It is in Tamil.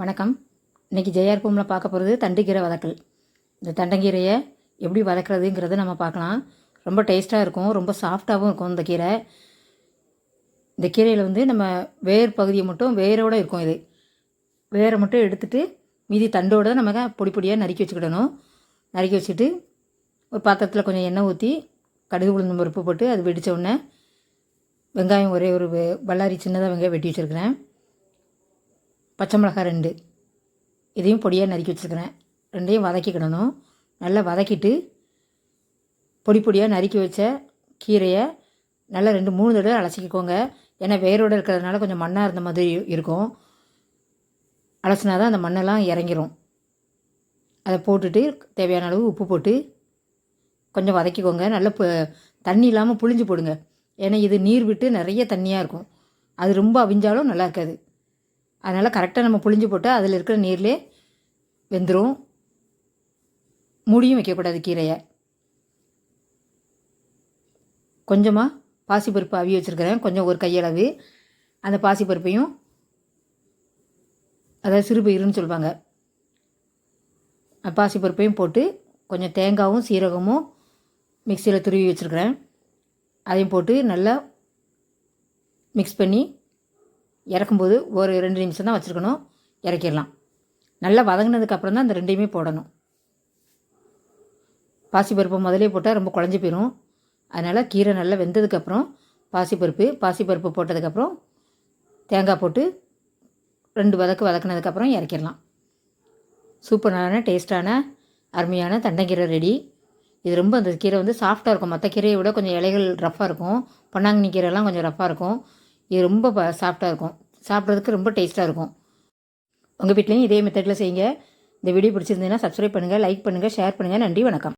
வணக்கம். இன்றைக்கி ஜெயார்பூமில் பார்க்க போகிறது தண்டுக்கீரை வதக்கல். இந்த தண்டங்கீரையை எப்படி வதக்கிறதுங்கிறத நம்ம பார்க்கலாம். ரொம்ப டேஸ்ட்டாக இருக்கும் ரொம்ப சாஃப்டாகவும் இருக்கும் இந்த கீரை. இந்த கீரையில் வந்து நம்ம வேர் பகுதியை மட்டும் வேரோடு இருக்கும் இது. வேரை மட்டும் எடுத்துகிட்டு மீதி தண்டோடு நம்ம பொடி பொடியாக நறுக்கி வச்சுக்கிடணும். நறுக்கி வச்சுட்டு ஒரு பாத்திரத்தில் கொஞ்சம் எண்ணெய் ஊற்றி கடுகு உளுந்து பருப்பு போட்டு அது வெடித்த உடனே வெங்காயம் ஒரே ஒரு வல்லாரி சின்னதாக வெங்காயம் வெட்டி வச்சுருக்கிறேன். பச்சை மிளகாய் ரெண்டு. இதையும் பொடியாக நறுக்கி வச்சுருக்கிறேன். ரெண்டையும் வதக்கிக்கிடணும் நல்லா வதக்கிட்டு பொடி பொடியாக நறுக்கி வச்ச கீரையை நல்லா ரெண்டு மூணு தடவை அலசிக்கோங்க ஏன்னா வேரோடு இருக்கிறதுனால கொஞ்சம் மண்ணாக இருந்த மாதிரி இருக்கும். அலசினா தான் அந்த மண்ணெல்லாம் இறங்கிரும். அதை போட்டுட்டு தேவையான அளவு உப்பு போட்டு கொஞ்சம் வதக்கிக்கோங்க. நல்லா தண்ணி இல்லாமல் புளிஞ்சு போடுங்க. ஏன்னா இது நீர் விட்டு நிறைய தண்ணியாக இருக்கும். அது ரொம்ப அவிஞ்சாலும் நல்லா இருக்காது. அதனால் கரெக்டாக நம்ம புளிஞ்சு போட்டு அதில் இருக்கிற நீர்லேயே வெந்துடும் மூடியும் வைக்கக்கூடாது கீரையை. கொஞ்சமாக பாசிப்பருப்பு அவி வச்சுருக்கிறேன். கொஞ்சம் ஒரு கையளவு. அந்த பாசிப்பருப்பையும் அதாவது சிறுபயிறுன்னு சொல்லுவாங்க. பாசிப்பருப்பையும் போட்டு கொஞ்சம் தேங்காயும் சீரகமும் மிக்சியில் துருவி வச்சுருக்கிறேன். அதையும் போட்டு நல்லா மிக்ஸ் பண்ணி இறக்கும்போது ஒரு ரெண்டு நிமிஷம் தான் வச்சுருக்கணும். இறக்கிடலாம். நல்லா வதங்கினதுக்கப்புறம் தான் இந்த ரெண்டையுமே போடணும். பாசிப்பருப்பு முதலே போட்டால் ரொம்ப குழஞ்சி போயிடும் அதனால் கீரை நல்லா வெந்ததுக்கப்புறம் பாசிப்பருப்பு பாசிப்பருப்பு போட்டதுக்கப்புறம் தேங்காய் போட்டு ரெண்டு வதக்கு வதக்குனதுக்கப்புறம் இறக்கிடலாம். சூப்பரான டேஸ்டான அருமையான தண்டைக்கீரை ரெடி. இது ரொம்ப அந்த கீரை வந்து சாஃப்டாக இருக்கும். மற்ற கீரையை விட கொஞ்சம் இலைகள் ரஃப்பாக இருக்கும். பொன்னாங்கண்ணி கீரைலாம் கொஞ்சம் ரஃப்பாக இருக்கும். இது ரொம்ப சாஃப்டாக இருக்கும். சாப்பிட்றதுக்கு ரொம்ப டேஸ்ட்டாக இருக்கும். உங்கள் வீட்லேயும் இதே மெத்தடில் செய்யுங்க. இந்த வீடியோ பிடிச்சிருந்ததுன்னா சப்ஸ்கிரைப் பண்ணுங்கள் லைக் பண்ணுங்கள் ஷேர் பண்ணுங்கள் நன்றி வணக்கம்.